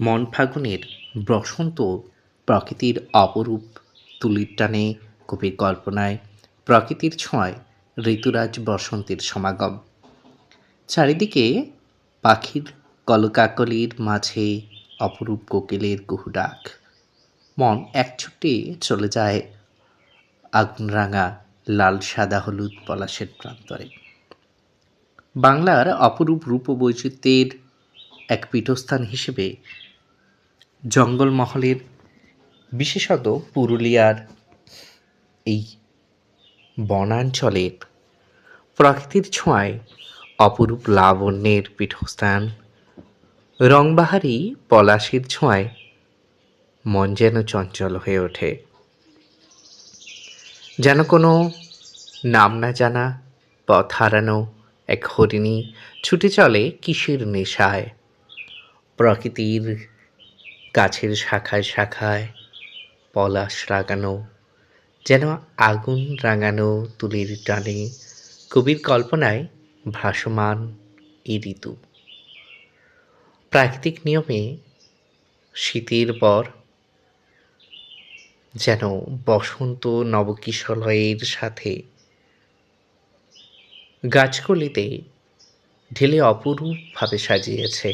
মন ফাগুনের বসন্ত প্রকৃতির অপরূপ তুলির টানে কবির কল্পনায় প্রকৃতির ছোঁয়ায় ঋতুরাজ বসন্তের সমাগম। চারিদিকে পাখির কলকাকলির মাঝে অপরূপ কোকিলের কুহু ডাক। মন এক ছুটে চলে যায় আগুন রাঙা লাল সাদা হলুদ পলাশের প্রান্তরে। বাংলার অপরূপ রূপ বৈচিত্র্যের এক পীঠস্থান হিসেবে জঙ্গলমহলের বিশেষত পুরুলিয়ার এই বনাঞ্চলের প্রকৃতির ছোঁয়ায় অপরূপ লাবণ্যের পীঠস্থান, রংবাহারি পলাশের ছোঁয়ায় মন যেন চঞ্চল হয়ে ওঠে। যেন কোনো নাম না জানা, পথ হারানো এক হরিণী ছুটে চলে কিসের নেশায়। প্রকৃতির গাছের শাখায় শাখায় পলাশ রাগানো যেন আগুন রাঙানো তুলির টানে কবির কল্পনায় ভাসমান এই ঋতু। প্রাকৃতিক নিয়মে শীতের পর যেন বসন্ত নবকিশলয়ের সাথে গাছগুলিতে ঢেলে অপরূপভাবে সাজিয়েছে।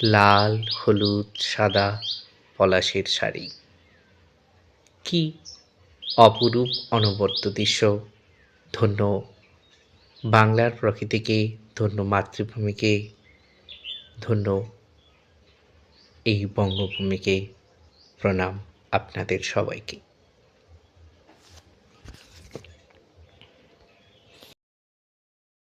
লাল, হলুদ, সাদা, পলাশের শাড়ি। কি অপরূপ অনবদ্য দৃশ্য! ধন্য বাংলার প্রকৃতিকে, ধন্য মাতৃভূমিকে, ধন্য এই বঙ্গভূমিকে প্রণাম আপনাদের সবাইকে।